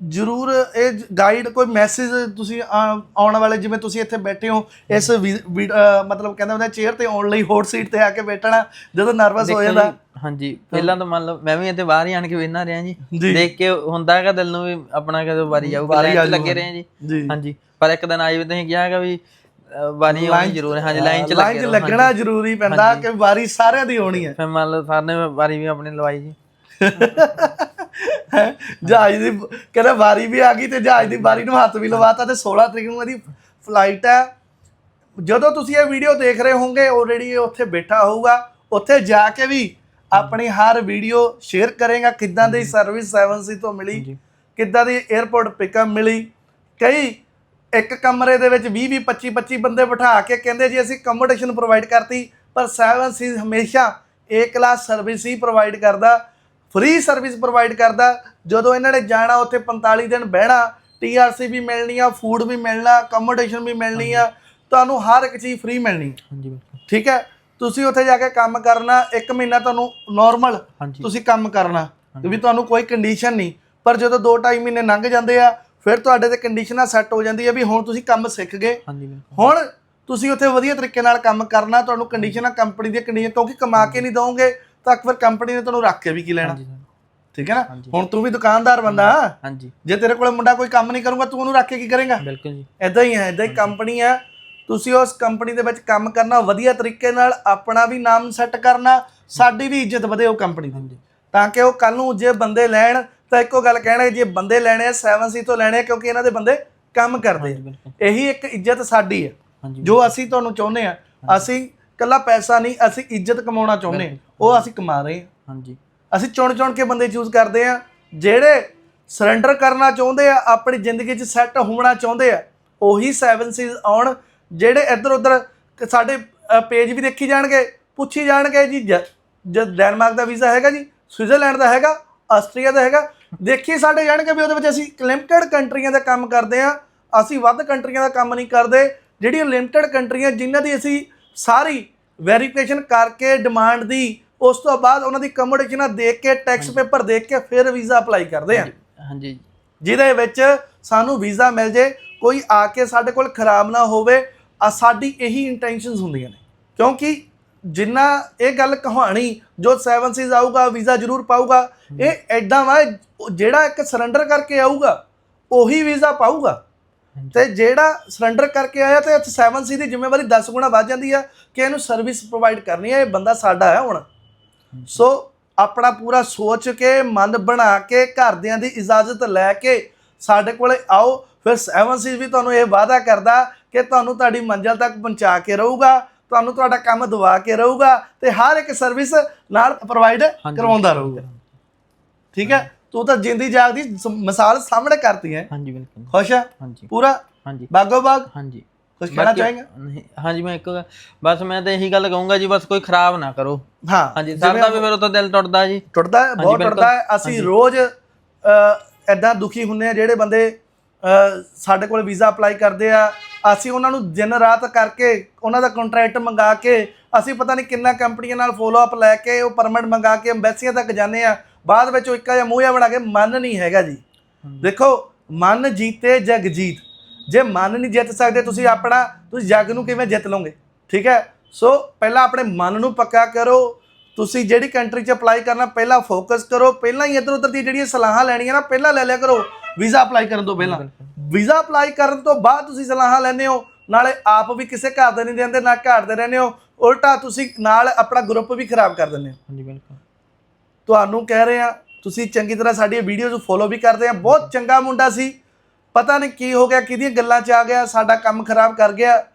ਜ਼ਰੂਰ ਇਹ ਗਾਈਡ ਕੋਈ ਮੈਸੇਜ ਤੁਸੀਂ ਆਉਣ ਵਾਲੇ ਜਿਵੇਂ ਤੁਸੀਂ ਇੱਥੇ ਬੈਠੇ ਹੋ ਇਸ ਮਤਲਬ ਕਹਿੰਦੇ ਹੁੰਦੇ ਚੇਅਰ ਤੇ ਆਉਣ ਲਈ ਹੌਟ ਸੀਟ ਤੇ ਆ ਕੇ ਬੈਠਣਾ ਜਦੋਂ ਨਰਵਸ ਹੋ ਜਾਂਦਾ। ਹਾਂਜੀ। ਪਹਿਲਾਂ ਤਾਂ ਮੰਨ ਲਓ ਮੈਂ ਵੀ ਇੱਥੇ ਬਾਹਰ ਹੀ ਆਣ ਕੇ ਵੇਖਣਾ ਰਿਹਾ ਜੀ। ਦੇਖ ਕੇ ਹੁੰਦਾ ਹੈਗਾ ਦਿਲ ਨੂੰ ਵੀ ਆਪਣਾ ਕਦੋਂ ਵਾਰੀ ਆਊਗਾ ਲੱਗੇ। ਰਹੇ ਜੀ। ਜੀ। ਹਾਂਜੀ। ਪਰ ਇੱਕ ਦਿਨ ਆਈ ਵੀ ਤੁਸੀਂ ਕਿਹਾ ਹੈਗਾ ਵੀ ਵਾਰੀ ਆਉਣੀ ਜ਼ਰੂਰ ਹੈ। ਹਾਂਜੀ ਲਾਈਨ 'ਚ ਲਾਈਨ 'ਚ ਲੱਗਣਾ ਜ਼ਰੂਰੀ ਪੈਂਦਾ ਕਿ ਵਾਰੀ ਸਾਰਿਆਂ ਦੀ ਹੋਣੀ ਹੈ। ਫਿਰ ਮੰਨ ਲਓ ਸਰ ਨੇ ਵਾਰੀ ਵੀ ਆਪਣੀ ਲਵਾਈ ਜੀ? ਜਹਾਜ਼ ਦੀ ਕਹਿੰਦਾ ਵਾਰੀ ਵੀ ਆ ਗਈ ਤੇ ਜਹਾਜ਼ ਦੀ ਵਾਰੀ ਨੂੰ ਹੱਥ ਵੀ ਲਵਾਤਾ ਤੇ 16 ਤਰੀਕ ਨੂੰ ਇਹਦੀ ਫਲਾਈਟ ਹੈ। ਜਦੋਂ ਤੁਸੀਂ ਇਹ ਵੀਡੀਓ ਦੇਖ ਰਹੇ ਹੋਵੋਗੇ ਆਲਰੇਡੀ ਇਹ ਉੱਥੇ ਬੈਠਾ ਹੋਊਗਾ। ਉੱਥੇ ਜਾ ਕੇ ਵੀ ਆਪਣੀ ਹਰ ਵੀਡੀਓ ਸ਼ੇਅਰ ਕਰੇਗਾ ਕਿੱਦਾਂ ਦੀ ਸਰਵਿਸ 7C ਤੋਂ ਮਿਲੀ ਕਿੱਦਾਂ ਦੀ 에어ਪੋਰਟ ਪਿਕਅਪ ਮਿਲੀ। ਕਈ ਇੱਕ ਕਮਰੇ ਦੇ ਵਿੱਚ 20 20 25 25 ਬੰਦੇ ਬਿਠਾ ਕੇ ਕਹਿੰਦੇ ਜੀ ਅਸੀਂ ਕੰਮੋਡੇਸ਼ਨ ਪ੍ਰੋਵਾਈਡ ਕਰਤੀ ਪਰ 7C ਹਮੇਸ਼ਾ ਏ ਕਲਾਸ ਸਰਵਿਸ ਹੀ ਪ੍ਰੋਵਾਈਡ ਕਰਦਾ ਫ੍ਰੀ ਸਰਵਿਸ ਪ੍ਰੋਵਾਈਡ ਕਰਦਾ। ਜਦੋਂ ਇਹਨਾਂ ਨੇ ਜਾਣਾ ਉੱਥੇ 45 ਦਿਨ ਬਹਿਣਾ ਟੀਆਰਸੀ ਵੀ ਮਿਲਣੀ ਆ ਫੂਡ ਵੀ ਮਿਲਣਾ ਕੰਮੋਡੇਸ਼ਨ ਵੀ ਮਿਲਣੀ ਆ ਤੁਹਾਨੂੰ ਹਰ ਇੱਕ ਚੀਜ਼ ਫ੍ਰੀ ਮਿਲਣੀ। ਹਾਂਜੀ ਬਿਲਕੁਲ। ਠੀਕ ਹੈ? ਤੁਸੀਂ ਉੱਥੇ ਜਾ ਕੇ ਕੰਮ ਕਰਨਾ ਇੱਕ ਮਹੀਨਾ ਤੁਹਾਨੂੰ ਨਾਰਮਲ ਤੁਸੀਂ ਕੰਮ ਕਰਨਾ ਵੀ ਤੁਹਾਨੂੰ ਕੋਈ ਕੰਡੀਸ਼ਨ ਨਹੀਂ। ਪਰ ਜਦੋਂ 2-2.5 ਮਹੀਨੇ ਲੰਘ ਜਾਂਦੇ ਆ ਫਿਰ ਤੁਹਾਡੇ ਤੇ ਕੰਡੀਸ਼ਨਾਂ ਸੈੱਟ ਹੋ ਜਾਂਦੀ ਆ ਵੀ ਹੁਣ ਤੁਸੀਂ ਕੰਮ ਸਿੱਖ ਗਏ। ਹਾਂਜੀ ਬਿਲਕੁਲ। ਹੁਣ ਤੁਸੀਂ ਉੱਥੇ ਵਧੀਆ ਤਰੀਕੇ ਨਾਲ ਕੰਮ ਕਰਨਾ ਤੁਹਾਨੂੰ ਕੰਡੀਸ਼ਨਾਂ ਕੰਪਨੀ ਦੀਆਂ ਕੰਡੀਸ਼ਨ ਕਿਉਂਕਿ ਕਮਾ ਕੇ ਨਹੀਂ ਦੋਗੇ ਤਾਂ ਫਿਰ ਕੰਪਨੀ ਨੇ ਤੁਹਾਨੂੰ ਰੱਖ ਕੇ ਵੀ ਕੀ ਲੈਣਾ। ਹਾਂਜੀ ਠੀਕ ਹੈ ਨਾ। ਹੁਣ ਤੂੰ ਵੀ ਦੁਕਾਨਦਾਰ ਬੰਦਾ। ਹਾਂਜੀ। ਜੇ ਤੇਰੇ ਕੋਲ ਮੁੰਡਾ ਕੋਈ ਕੰਮ ਨਹੀਂ ਕਰੂਗਾ ਤੂੰ ਉਹਨੂੰ ਰੱਖ ਕੇ ਕੀ ਕਰੇਗਾ? ਬਿਲਕੁਲ ਜੀ। ਇਦਾਂ ਹੀ ਹੈ ਇਦਾਂ ਹੀ ਕੰਪਨੀ ਹੈ। ਤੁਸੀਂ ਉਸ ਕੰਪਨੀ ਦੇ ਵਿੱਚ ਕੰਮ ਕਰਨਾ ਵਧੀਆ ਤਰੀਕੇ ਨਾਲ ਆਪਣਾ ਵੀ ਨਾਮ ਸੈੱਟ ਕਰਨਾ ਸਾਡੀ ਵੀ ਇੱਜ਼ਤ ਵਧੇ ਉਹ ਕੰਪਨੀ ਦੀ। ਤਾਂ ਕਿ ਉਹ ਕੱਲ ਨੂੰ ਜੇ ਬੰਦੇ ਲੈਣ ਤਾਂ ਇੱਕੋ ਗੱਲ ਕਹਿਣਾ ਜੇ ਬੰਦੇ ਲੈਣੇ ਆ 7C ਤੋਂ ਲੈਣੇ ਆ ਕਿਉਂਕਿ ਇਹਨਾਂ ਦੇ ਬੰਦੇ ਕੰਮ ਕਰਦੇ ਆ। ਇਹੀ ਇੱਕ ਇੱਜ਼ਤ ਸਾਡੀ ਹੈ। ਜੋ ਅਸੀਂ ਤੁਹਾਨੂੰ ਚਾਹੁੰਦੇ ਆ ਅਸੀਂ ਕੱਲਾ ਪੈਸਾ ਨਹੀਂ ਅਸੀਂ ਇੱਜ਼ਤ ਕਮਾਉਣਾ ਚਾਹੁੰਦੇ ਆ। ਉਹ ਅਸੀਂ ਕਮਾ ਰਹੇ ਆ। ਹਾਂਜੀ। ਅਸੀਂ ਚੁਣ ਚੁਣ ਕੇ ਬੰਦੇ ਚੂਜ਼ ਕਰਦੇ ਆ ਜਿਹੜੇ ਸਰੈਂਡਰ ਕਰਨਾ ਚਾਹੁੰਦੇ ਆ ਆਪਣੀ ਜ਼ਿੰਦਗੀ 'ਚ ਸੈੱਟ ਹੋਣਾ ਚਾਹੁੰਦੇ ਆ ਉਹੀ 7Cs ਆਉਣ ਜਿਹੜੇ ਇੱਧਰ ਉੱਧਰ ਸਾਡੇ ਪੇਜ ਵੀ ਦੇਖੀ ਜਾਣਗੇ ਪੁੱਛੀ ਜਾਣਗੇ ਜ ਡੈਨਮਾਰਕ ਦਾ ਵੀਜ਼ਾ ਹੈਗਾ ਜੀ ਸਵਿਟਜ਼ਰਲੈਂਡ ਦਾ ਹੈਗਾ ਆਸਟਰੀਆ ਦਾ ਹੈਗਾ। ਦੇਖੀ ਸਾਡੇ ਜਾਣਗੇ ਵੀ ਉਹਦੇ ਵਿੱਚ ਅਸੀਂ ਲਿਮਟਿਡ ਕੰਟਰੀਆਂ ਦਾ ਕੰਮ ਕਰਦੇ ਆ ਅਸੀਂ ਵੱਧ ਕੰਟਰੀਆਂ ਦਾ ਕੰਮ ਨਹੀਂ ਕਰਦੇ। ਜਿਹੜੀਆਂ ਲਿਮਟਿਡ ਕੰਟਰੀਆਂ ਜਿਨ੍ਹਾਂ ਦੀ ਅਸੀਂ ਸਾਰੀ ਵੈਰੀਫਿਕੇਸ਼ਨ ਕਰਕੇ ਡਿਮਾਂਡ ਦੀ ਉਸ ਤੋਂ ਬਾਅਦ ਉਹਨਾਂ ਦੀ ਕੰਮੋਡੇਸ਼ਨਾਂ ਦੇਖ ਕੇ ਟੈਕਸ ਪੇਪਰ ਦੇਖ ਕੇ ਫਿਰ ਵੀਜ਼ਾ ਅਪਲਾਈ ਕਰਦੇ ਆ ਹਾਂਜੀ ਜਿਹਦੇ ਵਿੱਚ ਸਾਨੂੰ ਵੀਜ਼ਾ ਮਿਲ ਜੇ ਕੋਈ ਆ ਕੇ ਸਾਡੇ ਕੋਲ ਖਰਾਬ ਨਾ ਹੋਵੇ ਆ ਸਾਡੀ ਇਹੀ ਇੰਟੈਂਸ਼ਨਸ ਹੁੰਦੀਆਂ ਨੇ। ਕਿਉਂਕਿ ਜਿੰਨਾ ਇਹ ਗੱਲ ਕਹਾਣੀ ਜੋ 7Cs ਆਊਗਾ ਵੀਜ਼ਾ ਜ਼ਰੂਰ ਪਾਊਗਾ ਇਹ ਐਦਾਂ ਵਾ ਜਿਹੜਾ ਇੱਕ ਸਰੈਂਡਰ ਕਰਕੇ ਆਊਗਾ ਉਹੀ ਵੀਜ਼ਾ ਪਾਊਗਾ। ਤੇ ਜਿਹੜਾ ਸਰੈਂਡਰ ਕਰਕੇ ਆਇਆ ਤੇ 7C ਦੀ ਜ਼ਿੰਮੇਵਾਰੀ 10 ਗੁਣਾ ਵੱਧ ਜਾਂਦੀ ਆ ਕਿ ਇਹਨੂੰ ਸਰਵਿਸ ਪ੍ਰੋਵਾਈਡ ਕਰਨੀ ਹੈ ਇਹ ਬੰਦਾ ਸਾਡਾ ਹੈ ਹੁਣ। ਸੋ ਆਪਣਾ ਪੂਰਾ ਸੋਚ ਕੇ ਮਨ ਬਣਾ ਕੇ ਘਰਦਿਆਂ ਦੀ ਇਜਾਜ਼ਤ ਲੈ ਕੇ ਸਾਡੇ ਕੋਲੇ ਆਓ ਫਿਰ 7C ਵੀ ਤੁਹਾਨੂੰ ਇਹ ਵਾਅਦਾ ਕਰਦਾ ਕਿ ਤੁਹਾਨੂੰ ਤੁਹਾਡੀ ਮੰਜ਼ਿਲ ਤੱਕ ਪਹੁੰਚਾ ਕੇ ਰਹੂਗਾ। ਤੁਹਾਨੂੰ ਤੁਹਾਡਾ ਕੰਮ ਦਵਾ ਕੇ ਰਹੂਗਾ ਤੇ ਹਰ ਇੱਕ ਸਰਵਿਸ ਨਾਲ ਪ੍ਰੋਵਾਈਡ ਕਰਵਾਉਂਦਾ ਰਹੂਗਾ। ਠੀਕ ਹੈ? ਤੂੰ ਤਾਂ ਜਿੰਦੀ ਜਾਗਦੀ ਮਿਸਾਲ ਸਾਹਮਣੇ ਕਰਤੀ ਹੈ। ਹਾਂਜੀ ਬਿਲਕੁਲ। ਖੁਸ਼ ਆ ਹਾਂਜੀ। ਪੂਰਾ? ਹਾਂਜੀ। ਬਾਗੋ ਬਾਗ? ਹਾਂਜੀ। ਕੁਝ ਕਹਿਣਾ ਨਹੀਂ, ਹਾਂਜੀ ਮੈਂ ਇੱਕ ਬਸ ਮੈਂ ਤਾਂ ਇਹੀ ਗੱਲ ਕਹੂੰਗਾ ਜੀ ਬਸ ਕੋਈ ਖਰਾਬ ਨਾ ਕਰੋ। ਹਾਂ ਹਾਂਜੀ ਸਰ ਦਾ ਵੀ ਮੇਰੇ ਤੋਂ ਦਿਲ ਟੁੱਟਦਾ ਜੀ। ਟੁੱਟਦਾ ਹੈ ਬਹੁਤ। ਟੁੱਟਦਾ ਹੈ। ਅਸੀਂ ਰੋਜ਼ ਐਦਾਂ ਦੁਖੀ ਹੁੰਨੇ ਆ ਜਿਹੜੇ ਬੰਦੇ ਸਾਡੇ ਕੋਲ ਵੀਜ਼ਾ ਅਪਲਾਈ ਕਰਦੇ ਆ ਅਸੀਂ ਉਹਨਾਂ ਨੂੰ ਦਿਨ ਰਾਤ ਕਰਕੇ ਉਹਨਾਂ ਦਾ ਕੰਟਰੈਕਟ ਮੰਗਾ ਕੇ ਅਸੀਂ ਪਤਾ ਨਹੀਂ ਕਿੰਨਾ ਕੰਪਨੀਆਂ ਨਾਲ ਫੋਲੋ ਅਪ ਲੈ ਕੇ ਉਹ ਪਰਮਿਟ ਮੰਗਾ ਕੇ ਐਮਬੈਸੀਆਂ ਤੱਕ ਜਾਂਦੇ ਆ ਬਾਅਦ ਵਿੱਚ ਉਹ ਇੱਕਾ ਜਿਹਾ ਮੂੰਹ ਜਿਹਾ ਬਣਾ ਕੇ ਮਨ ਨਹੀਂ ਹੈਗਾ ਜੀ। ਦੇਖੋ ਮਨ ਜੀਤੇ ਜਗ ਜੀਤ। ਜੇ ਮਨ ਨਹੀਂ ਜਿੱਤ ਸਕਦੇ ਤੁਸੀਂ ਆਪਣਾ ਤੁਸੀਂ ਜਗ ਨੂੰ ਕਿਵੇਂ ਜਿੱਤ ਲਓਗੇ? ਠੀਕ ਹੈ? ਸੋ ਪਹਿਲਾਂ ਆਪਣੇ ਮਨ ਨੂੰ ਪੱਕਾ ਕਰੋ। ਤੁਸੀਂ ਜਿਹੜੀ ਕੰਟਰੀ 'ਚ ਅਪਲਾਈ ਕਰਨਾ ਪਹਿਲਾਂ ਫੋਕਸ ਕਰੋ। ਪਹਿਲਾਂ ਹੀ ਇੱਧਰ ਉੱਧਰ ਦੀ ਜਿਹੜੀਆਂ ਸਲਾਹਾਂ ਲੈਣੀਆਂ ਨਾ ਪਹਿਲਾਂ ਲੈ ਲਿਆ ਕਰੋ। ਵੀਜ਼ਾ ਅਪਲਾਈ ਕਰਨ ਤੋਂ ਪਹਿਲਾਂ। ਵੀਜ਼ਾ ਅਪਲਾਈ ਕਰਨ ਤੋਂ ਬਾਅਦ ਤੁਸੀਂ ਸਲਾਹਾਂ ਲੈਂਦੇ ਹੋ। ਨਾਲੇ ਆਪ ਵੀ ਕਿਸੇ ਘਰ ਦੇ ਨਹੀਂ ਦਿੰਦੇ ਨਾ ਘਰ ਦੇ ਰਹਿੰਦੇ ਹੋ। ਉਲਟਾ ਤੁਸੀਂ ਨਾਲ ਆਪਣਾ ਗਰੁੱਪ ਵੀ ਖਰਾਬ ਕਰ ਦਿੰਦੇ ਹੋ। ਹਾਂਜੀ ਬਿਲਕੁਲ। ਤੁਹਾਨੂੰ ਕਹਿ ਰਹੇ ਆ ਤੁਸੀਂ ਚੰਗੀ ਤਰ੍ਹਾਂ ਸਾਡੀ ਵੀਡੀਓ ਨੂੰ ਫੋਲੋ ਵੀ ਕਰਦੇ ਆ ਬਹੁਤ ਚੰਗਾ ਮੁੰਡਾ ਸੀ। ਪਤਾ ਨਹੀਂ ਕੀ ਹੋ ਗਿਆ ਕਿਹਦੀਆਂ ਗੱਲਾਂ 'ਚ ਆ ਗਿਆ ਸਾਡਾ ਕੰਮ ਖਰਾਬ ਕਰ ਗਿਆ।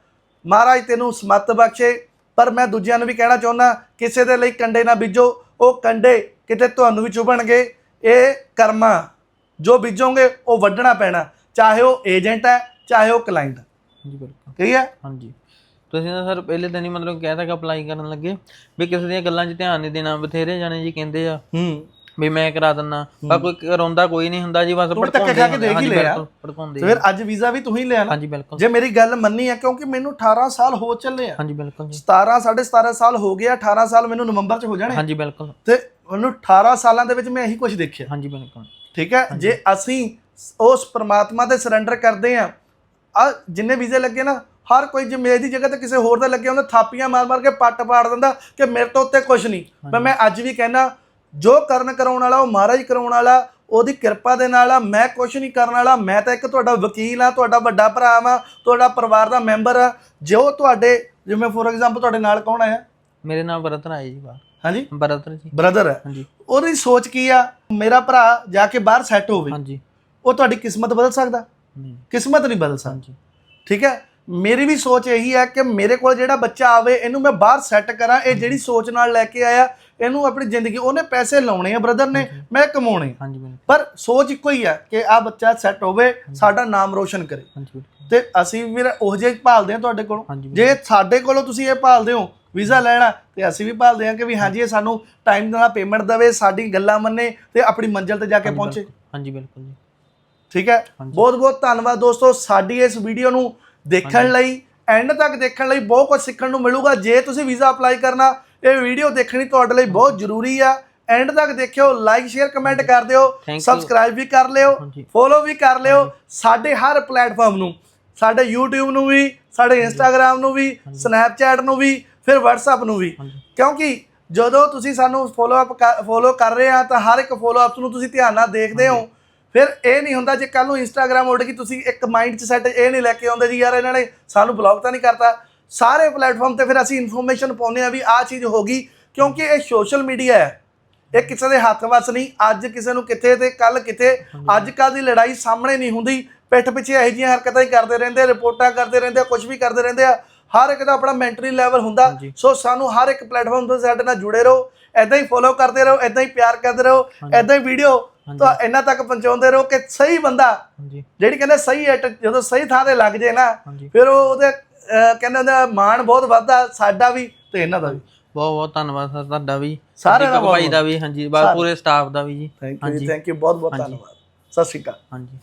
ਮਹਾਰਾਜ ਤੈਨੂੰ ਸਮੱਤ ਬਖਸ਼ੇ। ਪਰ ਮੈਂ ਦੂਜਿਆਂ ਨੂੰ ਵੀ ਕਹਿਣਾ ਚਾਹੁੰਦਾ ਕਿਸੇ ਦੇ ਲਈ ਕੰਡੇ ਨਾ ਬੀਜੋ। ਉਹ ਕੰਡੇ ਕਿਤੇ ਤੁਹਾਨੂੰ ਵੀ ਚੁਭਣਗੇ। ਇਹ ਕਰਮਾ। ਜੋ ਬੀਜੋਗੇ ਉਹ ਵੱਢਣਾ ਪੈਣਾ ਚਾਹੇ ਉਹ ਏਜੰਟ ਹੈ ਚਾਹੇ ਉਹ ਕਲਾਇੰਟ ਬਿਲਕੁਲ। ਠੀਕ ਹੈ? ਹਾਂਜੀ। ਤੁਸੀਂ ਤਾਂ ਸਰ ਪਹਿਲੇ ਦਿਨ ਹੀ ਮਤਲਬ ਕਹਿ ਤਾ ਕਿ ਅਪਲਾਈ ਕਰਨ ਲੱਗੇ ਵੀ ਕਿਸੇ ਦੀਆਂ ਗੱਲਾਂ 'ਚ ਧਿਆਨ ਨਹੀਂ ਦੇਣਾ ਬਥੇਰੇ ਜਾਣੇ ਜੀ ਕਹਿੰਦੇ ਆ ਹੂੰ। ਵੀ ਮੈਂ ਕਰਾ ਦਿੰਨਾ ਪਰ ਕੋਈ ਕਰਾਉਂਦਾ ਕੋਈ ਨਹੀਂ ਹੁੰਦਾ ਜੀ ਬਸ ਤੂੰ ਧੱਕੇ ਖਾ ਕੇ ਦੇਖ ਹੀ ਲਿਆ। ਭੜਕਾਉਂਦੇ ਫਿਰ ਅੱਜ ਵੀਜ਼ਾ ਵੀ ਤੂੰ ਹੀ ਲਿਆ ਨਾ। ਹਾਂਜੀ ਬਿਲਕੁਲ। ਜੇ ਮੇਰੀ ਗੱਲ ਮੰਨੀ ਹੈ ਕਿਉਂਕਿ ਮੈਨੂੰ 18 ਸਾਲ ਹੋ ਚੱਲੇ ਆ। ਹਾਂਜੀ ਬਿਲਕੁਲ ਜੀ। 17 17.5 ਸਾਲ ਹੋ ਗਿਆ 18 ਸਾਲ ਮੈਨੂੰ ਨਵੰਬਰ ਚ ਹੋ ਜਾਣੇ ਹਾਂਜੀ ਬਿਲਕੁਲ। ਤੇ ਮੈਨੂੰ 18 ਸਾਲਾਂ ਦੇ ਵਿੱਚ ਮੈਂ ਇਹੀ ਕੁਝ ਦੇਖਿਆ। ਹਾਂਜੀ ਬਿਲਕੁਲ। ਠੀਕ ਹੈ? ਜੇ ਅਸੀਂ ਉਸ ਪ੍ਰਮਾਤਮਾ ਤੇ ਸਰੈਂਡਰ ਕਰਦੇ ਆ ਆ ਜਿੰਨੇ ਵੀਜ਼ੇ ਲੱਗੇ ਨਾ ਹਰ ਕੋਈ ਜੇ ਮੇਰੀ ਦੀ ਜਗ੍ਹਾ ਤੇ ਕਿਸੇ ਹੋਰ ਦਾ ਲੱਗੇ ਹੁੰਦਾ ਥਾਪੀਆਂ ਮਾਰ ਮਾਰ ਕੇ ਪੱਟ ਪਾੜ ਦਿੰਦਾ ਕਿ ਮੇਰੇ ਤੋਂ ਉੱਤੇ ਕੁਝ ਨਹੀਂ। ਪਰ ਮੈਂ ਅੱਜ ਵੀ ਕਹਿਣਾ ਜੋ ਕਰਨ ਕਰਾਉਣ ਵਾਲਾ ਉਹ ਮਹਾਰਾਜ ਕਰਾਉਣ ਵਾਲਾ ਉਹਦੀ ਕਿਰਪਾ ਦੇ ਨਾਲ ਆ ਮੈਂ ਕੁਝ ਨਹੀਂ ਕਰਨ ਵਾਲਾ ਮੈਂ ਤਾਂ ਇੱਕ ਤੁਹਾਡਾ ਵਕੀਲ ਆ ਤੁਹਾਡਾ ਵੱਡਾ ਭਰਾ ਵਾਂ ਤੁਹਾਡਾ ਪਰਿਵਾਰ ਦਾ ਮੈਂਬਰ ਆ। ਜੋ ਤੁਹਾਡੇ ਜਿਵੇਂ ਫੋਰ ਐਗਜ਼ਾਮਪਲ ਤੁਹਾਡੇ ਨਾਲ ਕੌਣ ਆਇਆ? ਮੇਰੇ ਨਾਲ ਬਰਤਨ ਆਏ ਜੀ ਬਾਹਰ। ਹਾਂਜੀ? ਬਰਤਨ ਜੀ। ਬ੍ਰਦਰ ਹੈ। ਹਾਂਜੀ। ਉਹਦੀ ਸੋਚ ਕੀ ਆ? ਮੇਰਾ ਭਰਾ ਜਾ ਕੇ ਬਾਹਰ ਸੈੱਟ ਹੋਵੇ। ਹਾਂਜੀ। ਉਹ ਤੁਹਾਡੀ ਕਿਸਮਤ ਬਦਲ ਸਕਦਾ? ਨਹੀਂ। ਕਿਸਮਤ ਨਹੀਂ ਬਦਲ ਸਕਦਾ। ਹਾਂਜੀ। ਠੀਕ ਹੈ? ਮੇਰੀ ਵੀ ਸੋਚ ਇਹੀ ਹੈ ਕਿ ਮੇਰੇ ਕੋਲ ਜਿਹੜਾ ਬੱਚਾ ਆਵੇ ਇਹਨੂੰ ਮੈਂ ਬਾਹਰ ਸੈੱਟ ਕਰਾਂ। ਇਹ ਜਿਹੜੀ ਸੋਚ ਨਾਲ ਲੈ ਕੇ ਆਇਆ ਇਹਨੂੰ ਆਪਣੀ ਜ਼ਿੰਦਗੀ ਉਹਨੇ ਪੈਸੇ ਲਾਉਣੇ ਆ ਬ੍ਰਦਰ ਨੇ ਮੈਂ ਕਮਾਉਣੇ ਆ। ਹਾਂਜੀ ਬਿਲਕੁਲ। ਪਰ ਸੋਚ ਇੱਕੋ ਹੀ ਆ ਕਿ ਆ ਬੱਚਾ ਸੈੱਟ ਹੋਵੇ ਸਾਡਾ ਨਾਮ ਰੋਸ਼ਨ ਕਰੇ। ਹਾਂਜੀ ਬਿਲਕੁਲ। ਤੇ ਅਸੀਂ ਵੀ ਉਹ ਜਿਹੇ ਭਾਲਦੇ ਆ ਤੁਹਾਡੇ ਕੋਲੋਂ। ਹਾਂਜੀ ਜੇ ਸਾਡੇ ਕੋਲੋਂ ਤੁਸੀਂ ਇਹ ਭਾਲਦੇ ਹੋ ਵੀਜ਼ਾ ਲੈਣਾ ਤੇ ਅਸੀਂ ਵੀ ਭਾਲਦੇ ਹਾਂ ਕਿ ਵੀ ਹਾਂਜੀ ਇਹ ਸਾਨੂੰ ਟਾਈਮ ਨਾਲ ਪੇਮੈਂਟ ਦੇਵੇ ਸਾਡੀ ਗੱਲਾਂ ਮੰਨੇ ਤੇ ਆਪਣੀ ਮੰਜ਼ਿਲ ਤੇ ਜਾ ਕੇ ਪਹੁੰਚੇ। ਹਾਂਜੀ ਬਿਲਕੁਲ ਜੀ। ਠੀਕ ਹੈ? ਹਾਂਜੀ। ਬਹੁਤ ਬਹੁਤ ਧੰਨਵਾਦ ਦੋਸਤੋ ਸਾਡੀ ਇਸ ਵੀਡੀਓ ਨੂੰ ਦੇਖਣ ਲਈ ਐਂਡ ਤੱਕ ਦੇਖਣ ਲਈ ਬਹੁਤ ਕੁਝ ਸਿੱਖਣ ਨੂੰ ਮਿਲੂਗਾ। ਜੇ ਤੁਸੀਂ ਵੀਜ਼ਾ ਅਪਲਾਈ ਕਰਨਾ ਇਹ ਵੀਡੀਓ ਦੇਖਣੀ ਤੁਹਾਡੇ ਲਈ ਬਹੁਤ ਜ਼ਰੂਰੀ ਆ। ਐਂਡ ਤੱਕ ਦੇਖਿਓ ਲਾਈਕ ਸ਼ੇਅਰ ਕਮੈਂਟ ਕਰ ਦਿਓ. ਸਬਸਕ੍ਰਾਈਬ ਵੀ ਕਰ ਲਿਓ। ਫੋਲੋ ਵੀ ਕਰ ਲਿਓ। ਸਾਡੇ ਹਰ ਪਲੇਟਫਾਰਮ ਨੂੰ ਸਾਡੇ YouTube ਨੂੰ ਵੀ ਸਾਡੇ Instagram ਨੂੰ ਵੀ Snapchat ਨੂੰ ਵੀ ਫਿਰ WhatsApp ਨੂੰ ਵੀ। ਕਿਉਂਕਿ ਜਦੋਂ ਤੁਸੀਂ ਸਾਨੂੰ ਫੋਲੋ ਅਪ ਫੋਲੋ ਕਰ ਰਹੇ ਆ ਤਾਂ ਹਰ ਇੱਕ ਫੋਲੋ ਅਪ ਨੂੰ ਤੁਸੀਂ ਧਿਆਨ ਨਾਲ ਦੇਖਦੇ ਹੋ। ਫਿਰ ਇਹ ਨਹੀਂ ਹੁੰਦਾ ਜੇ ਕੱਲ ਨੂੰ ਇੰਸਟਾਗ੍ਰam ਉੱਡ ਗਈ ਤੁਸੀਂ ਇੱਕ ਮਾਈਂਡ 'ਚ ਸੈੱਟ ਇਹ ਨਹੀਂ ਲੈ ਕੇ ਆਉਂਦੇ ਜੀ ਯਾਰ ਇਹਨਾਂ ਨੇ ਸਾਨੂੰ ਬਲੌਕ ਤਾਂ ਨਹੀਂ ਕਰਤਾ। ਸਾਰੇ ਪਲੇਟਫਾਰਮ ਤੇ ਫਿਰ ਅਸੀਂ ਇਨਫੋਰਮੇਸ਼ਨ ਪਾਉਂਦੇ ਆ ਵੀ ਆਹ ਚੀਜ਼ ਹੋ ਗਈ ਕਿਉਂਕਿ ਇਹ ਸੋਸ਼ਲ ਮੀਡੀਆ ਹੈ। ਇਹ ਕਿਸੇ ਦੇ ਹੱਥ ਵੱਸ ਨਹੀਂ ਅੱਜ ਕਿਸੇ ਨੂੰ ਕਿੱਥੇ ਤੇ ਕੱਲ ਕਿਤੇ ਅੱਜ ਕੱਲ ਦੀ ਲੜਾਈ ਸਾਹਮਣੇ ਨਹੀਂ ਹੁੰਦੀ। ਪਿੱਠ ਪਿੱਛੇ ਇਹੋ ਜਿਹੀਆਂ ਹਰਕਤਾਂ ਹੀ ਕਰਦੇ ਰਹਿੰਦੇ ਰਿਪੋਰਟਾਂ ਕਰਦੇ ਰਹਿੰਦੇ ਆ ਕੁਝ ਵੀ ਕਰਦੇ ਰਹਿੰਦੇ ਆ। ਹਰ ਇੱਕ ਦਾ ਆਪਣਾ ਮੈਂਟਲੀ ਲੈਵਲ ਹੁੰਦਾ। ਸੋ ਸਾਨੂੰ ਹਰ ਇੱਕ ਪਲੇਟਫਾਰਮ ਤੋਂ ਸਾਡੇ ਨਾਲ ਜੁੜੇ ਰਹੋ ਐਦਾਂ ਹੀ ਫੋਲੋ ਕਰਦੇ ਰਹੋ ਐਦਾਂ ਹੀ ਪਿਆਰ ਕਰਦੇ ਰਹੋ ਐਦਾਂ ਹੀ ਵੀਡੀਓ ਤਾਂ ਇਹਨਾਂ ਤੱਕ ਪਹੁੰਚਾਉਂਦੇ ਰਹੋ ਕਿ ਸਹੀ ਬੰਦਾ ਜਿਹੜੀ ਕਹਿੰਦੇ ਸਹੀ ਜਦੋਂ ਸਹੀ ਥਾਂ ਤੇ ਲੱਗ ਜੇ ਨਾ ਫਿਰ ਉਹ ਉਹਦੇ ਕਹਿੰਦੇ ਉਹਦਾ ਮਾਣ ਬਹੁਤ ਵੱਧਦਾ ਸਾਡਾ ਵੀ ਤੇ ਇਹਨਾਂ ਦਾ ਵੀ। ਬਹੁਤ ਬਹੁਤ ਧੰਨਵਾਦ ਸਰ ਤੁਹਾਡਾ ਵੀ। ਸਾਰਿਆਂ ਦਾ ਭਾਈ ਦਾ ਵੀ ਹਾਂਜੀ ਬਸ ਪੂਰੇ ਸਟਾਫ ਦਾ ਵੀ ਜੀ। ਥੈਂਕ ਯੂ ਥੈਂਕ ਯੂ ਬਹੁਤ ਬਹੁਤ ਧੰਨਵਾਦ। ਸਤਿ ਸ਼੍ਰੀ ਅਕਾਲ। ਹਾਂਜੀ।